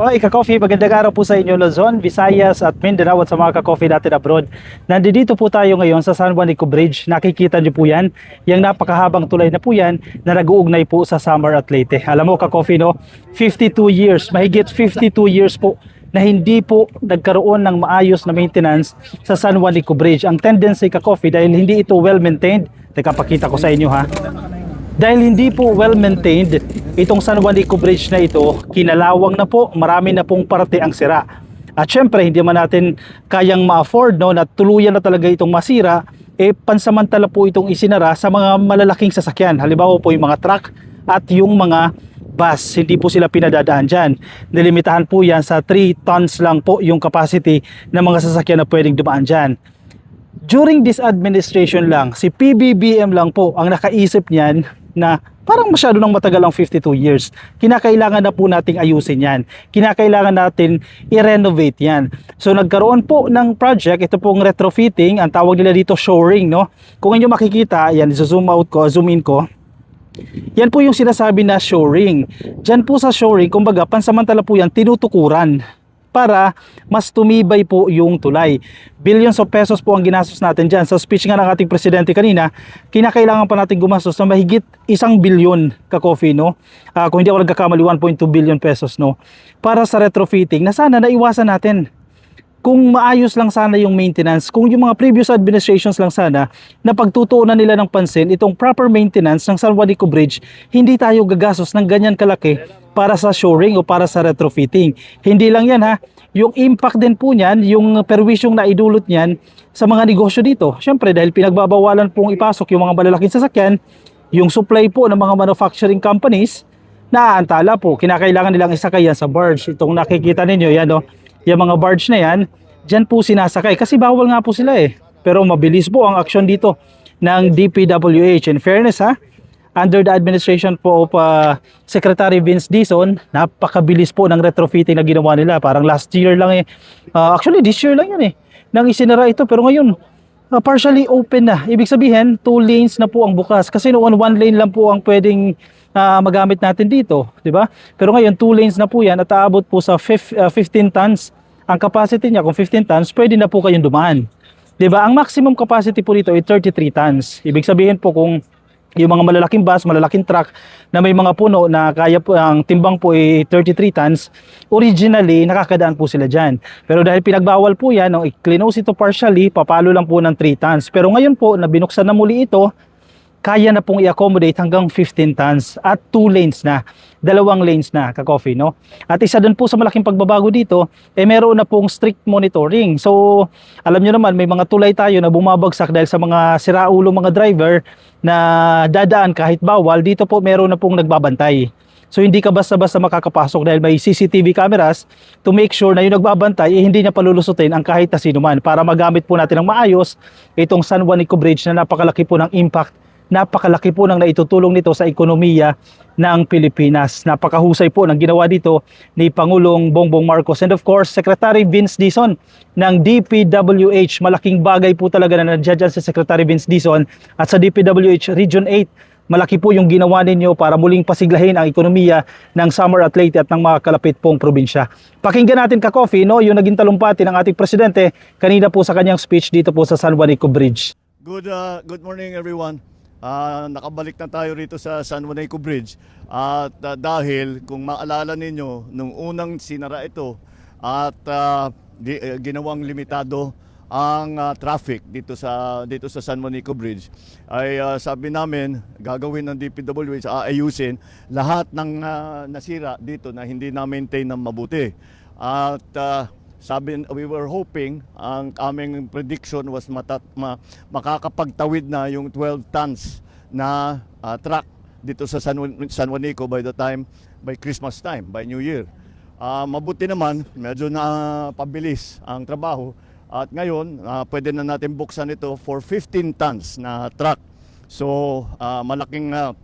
Okay, ka-coffee, magandang araw po sa inyo Luzon, Visayas at Mindanao at sa mga ka-coffee natin abroad. Nandito po tayo ngayon sa San Juanico Bridge. Nakikita niyo po yan, yung napakahabang tulay na po yan na nag-uugnay po sa Summer at Leyte. Alam mo ka-coffee no, 52 years, mahigit 52 years po na hindi po nagkaroon ng maayos na maintenance sa San Juanico Bridge. Ang tendency ka-coffee dahil hindi ito well-maintained, teka pakita ko sa inyo ha, dahil hindi po well maintained itong San Juanico Bridge na ito, kinalawang na po, marami na pong parte ang sira. At syempre, hindi man natin kayang ma-afford no, na tuluyan na talaga itong masira, eh pansamantala po itong isinara sa mga malalaking sasakyan. Halimbawa po yung mga truck at yung mga bus, hindi po sila pinadadaan dyan. Nilimitahan po yan sa 3 tons lang po yung capacity ng mga sasakyan na pwedeng dumaan dyan during this administration lang, si PBBM lang po ang nakaisip niyan na parang masyado nang matagal ang 52 years. Kinakailangan na po nating ayusin yan. Kinakailangan natin i-renovate yan. So nagkaroon po ng project, ito pong retrofitting, ang tawag nila dito shoring, no? Kung inyo makikita, yan, zoom out ko, zoom in ko, yan po yung sinasabi na shoring. Diyan po sa shoring, kumbaga, pansamantala po yan, tinutukuran para mas tumibay po yung tulay. Billions of pesos po ang ginastos natin dyan. Sa speech nga ng ating presidente kanina, kinakailangan pa natin gumastos na mahigit isang bilyon ka-coffee, no? Ah, kung hindi ako nagkakamali, 1.2 billion pesos, no? Para sa retrofitting na sana naiwasan natin kung maayos lang sana yung maintenance, kung yung mga previous administrations lang sana na pagtutuunan nila ng pansin itong proper maintenance ng San Juanico Bridge, hindi tayo gagastos ng ganyan kalaki para sa shoring o para sa retrofitting. Hindi lang yan ha, yung impact din po niyan, yung perwisyong na idulot niyan sa mga negosyo dito. Siyempre dahil pinagbabawalan pong ipasok yung mga malalaking sasakyan, yung supply po ng mga manufacturing companies, naaantala po, kinakailangan nilang isakay yan sa barge. Itong nakikita ninyo, yan o, yung mga barge na yan, dyan po sinasakay. Kasi bawal nga po sila eh. Pero mabilis po ang aksyon dito ng DPWH. In fairness ha, under the administration po of uh, Secretary Vince Dizon, napakabilis po ng retrofitting na ginawa nila. Parang last year lang eh. Uh, actually, this year lang yan eh. Nang isinara ito. Pero ngayon, uh, partially open na. Ibig sabihin, two lanes na po ang bukas. Kasi noon, one lane lang po ang pwedeng uh, magamit natin dito, di ba? Pero ngayon, two lanes na po yan at aabot po sa fif- uh, 15 tons. Ang capacity niya, kung 15 tons, pwede na po kayong dumaan. Di ba? Ang maximum capacity po dito ay 33 tons. Ibig sabihin po kung yung mga malalaking bus, malalaking truck na may mga puno na kaya po, ang timbang po ay 33 tons, originally nakakadaan po sila dyan. Pero dahil pinagbawal po yan, nung i-close ito partially, papalo lang po ng 3 tons. Pero ngayon po, na binuksan na muli ito, kaya na pong i-accommodate hanggang 15 tons at 2 lanes na, dalawang lanes na ka-coffee, no? At isa dun po sa malaking pagbabago dito, eh meron na pong strict monitoring. So, alam nyo naman, may mga tulay tayo na bumabagsak dahil sa mga siraulo mga driver na dadaan kahit bawal, dito po meron na pong nagbabantay. So hindi ka basta-basta makakapasok dahil may CCTV cameras to make sure na yung nagbabantay eh, hindi niya palulusutin ang kahit na sino man para magamit po natin ng maayos itong San Juanico Bridge na napakalaki po ng impact napakalaki po ng naitutulong nito sa ekonomiya ng Pilipinas. Napakahusay po ng ginawa dito ni Pangulong Bongbong Marcos and of course Secretary Vince Dizon ng DPWH. Malaking bagay po talaga na nandiyan si Secretary Vince Dizon at sa DPWH Region 8 malaki po yung ginawa ninyo para muling pasiglahin ang ekonomiya ng Summer at Leyte at ng mga kalapit pong probinsya. Pakinggan natin ka coffee no, yung naging talumpati ng ating presidente kanina po sa kanyang speech dito po sa San Juanico Bridge. Good uh, good morning everyone. Ah, nakabalik na tayo rito sa San Juanico Bridge. At ah, dahil kung maalala ninyo nung unang sinara ito at ah, di- eh, ginawang limitado ang ah, traffic dito sa dito sa San Juanico Bridge ay ah, sabi namin gagawin ng DPWH aayusin lahat ng ah, nasira dito na hindi na maintain ng mabuti. At ah, sabi we were hoping ang aming prediction was matat, ma, makakapagtawid na yung 12 tons na ah, truck dito sa San, San Juanico by the time by Christmas time by New Year. Ah, mabuti naman medyo na pabilis ang trabaho at ngayon ah, pwede na natin buksan ito for 15 tons na truck. So ah, malaking ah,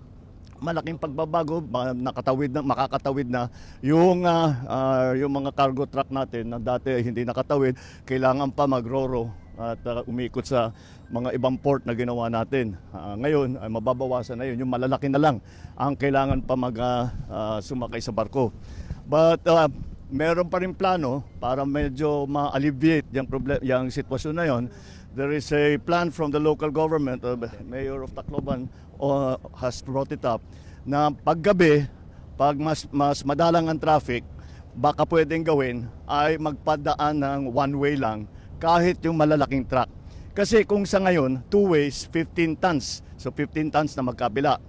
malaking pagbabago, nakatawid na, makakatawid na yung ah, ah, yung mga cargo truck natin na dati hindi nakatawid, kailangan pa magroro at ah, umikot sa mga ibang port na ginawa natin. Ah, ngayon ay mababawasan na yun, yung malalaki na lang ang kailangan pa mag ah, ah, sumakay sa barko. But ah, meron pa rin plano para medyo ma-alleviate yung, problem, yung sitwasyon na yon. There is a plan from the local government, uh, Mayor of Tacloban uh, has brought it up, na paggabi, pag mas, mas madalang ang traffic, baka pwedeng gawin ay magpadaan ng one way lang kahit yung malalaking truck. Kasi kung sa ngayon, two ways, 15 tons. So 15 tons na magkabila.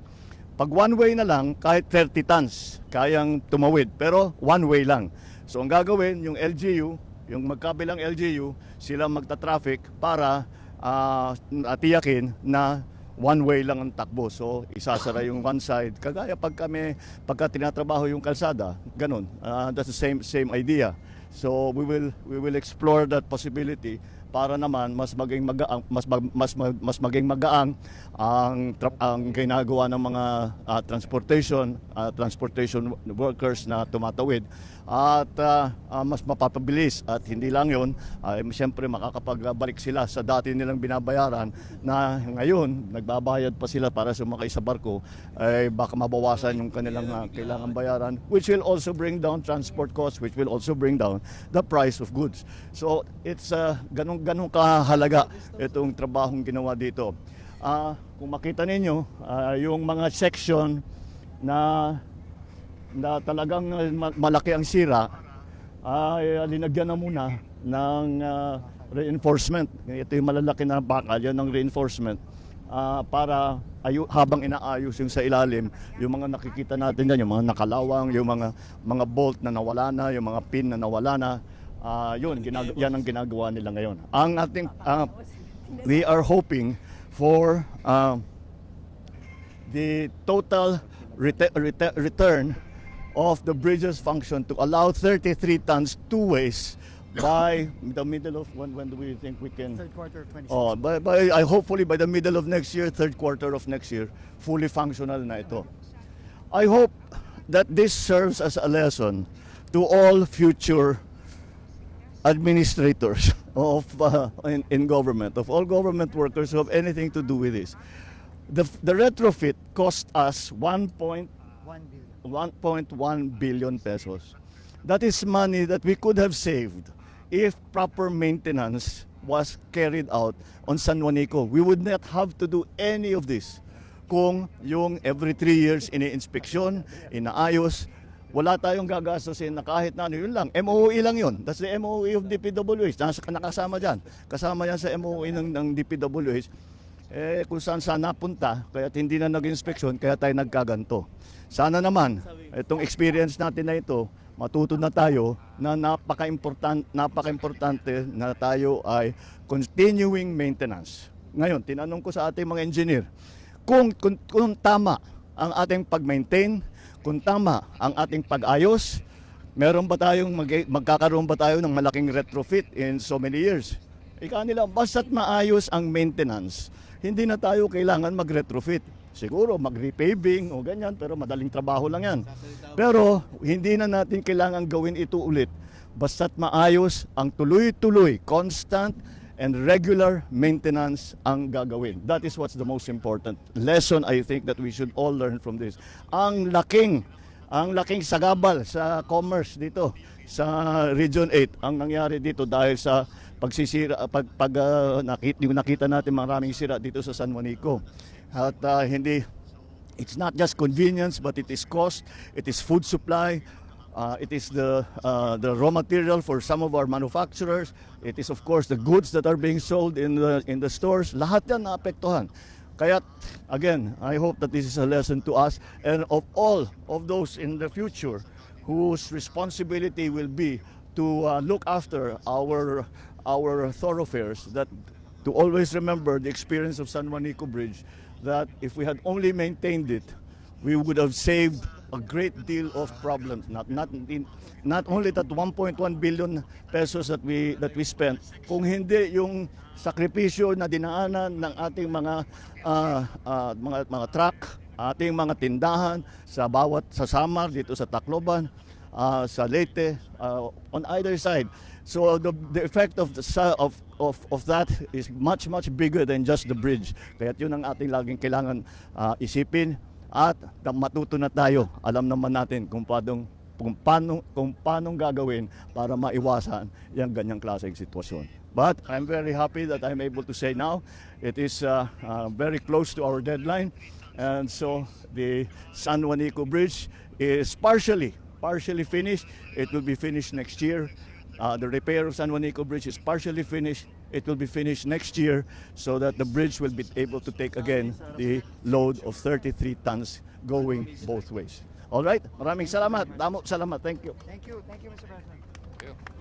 Pag one way na lang, kahit 30 tons, kayang tumawid. Pero one way lang. So ang gagawin, yung LGU, yung magkabilang LGU, sila magta-traffic para ah, tiyakin na one way lang ang takbo. So isasara yung one side. Kagaya pag kami, pagka tinatrabaho yung kalsada, ganun. Ah, that's the same, same idea. So we will we will explore that possibility para naman mas maging magaang mas mas mas maging magaang ang ang ginagawa ng mga ah, transportation ah, transportation workers na tumatawid at ah, ah, mas mapapabilis. At hindi lang yon ay siyempre makakapagbalik sila sa dati nilang binabayaran na ngayon nagbabayad pa sila para sumakay sa barko ay baka mabawasan yung kanilang ah, kailangan bayaran which will also bring down transport costs which will also bring down the price of goods. So it's uh, ganun ganun kahalaga itong trabahong ginawa dito. Ah, kung makita ninyo ah, yung mga section na na talagang uh, ma- malaki ang sira ay uh, linagyan na muna ng uh, reinforcement. Ito yung malalaki na bakal, yan ang reinforcement ah, para ayu- habang inaayos yung sa ilalim, yung mga nakikita natin dyan, yung mga nakalawang, yung mga mga bolt na nawala na, yung mga pin na nawala na, ah, yun, ginag- yan ang ginagawa nila ngayon. Ang ating, ah, we are hoping for ah, the total rete- rete- return of the bridges function to allow 33 tons two ways by the middle of when when do we think we can Third quarter of 26. Oh, by, by, I hopefully by the middle of next year, third quarter of next year, fully functional na ito. I hope that this serves as a lesson to all future administrators of uh, in, in government, of all government workers who have anything to do with this. The, the retrofit cost us 1. 1 billion. 1.1 billion pesos. That is money that we could have saved if proper maintenance was carried out on San Juanico. We would not have to do any of this kung yung every three years ini-inspeksyon, inaayos, wala tayong gagastusin na kahit na ano, yun lang. MOE lang yun. That's the MOE of DPWH. Nasa, nakasama dyan. Kasama yan sa MOE ng, ng DPWH eh kung saan saan napunta, kaya hindi na nag-inspeksyon, kaya tayo nagkaganto. Sana naman, itong experience natin na ito, matuto na tayo na napaka-important, napaka-importante na tayo ay continuing maintenance. Ngayon, tinanong ko sa ating mga engineer, kung, kung, kung tama ang ating pag-maintain, kung tama ang ating pag-ayos, meron ba tayong mag- magkakaroon ba tayo ng malaking retrofit in so many years? Ika nila, basta't maayos ang maintenance, hindi na tayo kailangan mag-retrofit. Siguro mag-repaving o ganyan, pero madaling trabaho lang yan. Pero hindi na natin kailangan gawin ito ulit. Basta't maayos ang tuloy-tuloy, constant and regular maintenance ang gagawin. That is what's the most important lesson I think that we should all learn from this. Ang laking ang laking sagabal sa commerce dito sa Region 8 ang nangyari dito dahil sa pagsisira pag, pag ah, nakita, nakita natin maraming sira dito sa San Juanico. At ah, hindi it's not just convenience but it is cost, it is food supply, uh, it is the uh, the raw material for some of our manufacturers. It is of course the goods that are being sold in the in the stores. Lahat yan naapektuhan. Kaya again, I hope that this is a lesson to us and of all of those in the future whose responsibility will be to uh, look after our our thoroughfares that to always remember the experience of San Juanico Bridge that if we had only maintained it we would have saved a great deal of problems. Not not in, not only that 1.1 billion pesos that we that we spent kung hindi yung sakripisyo na dinaanan ng ating mga ah, ah, mga mga truck ating mga tindahan sa bawat sa Samar dito sa Tacloban ah, sa Leyte ah, on either side so the, the effect of the of of of that is much much bigger than just the bridge kaya yun ang ating laging kailangan ah, isipin at matuto na tayo. Alam naman natin kung paano kung paano, kung paano gagawin para maiwasan yung ganyang klaseng sitwasyon. But I'm very happy that I'm able to say now it is uh, uh, very close to our deadline. And so the San Juanico Bridge is partially, partially finished. It will be finished next year. Uh, the repair of San Juanico Bridge is partially finished. It will be finished next year so that the bridge will be able to take again the load of 33 tons going both ways. All right? Maraming salamat. Damo salamat. Thank you. Thank you, thank you, Mr. President.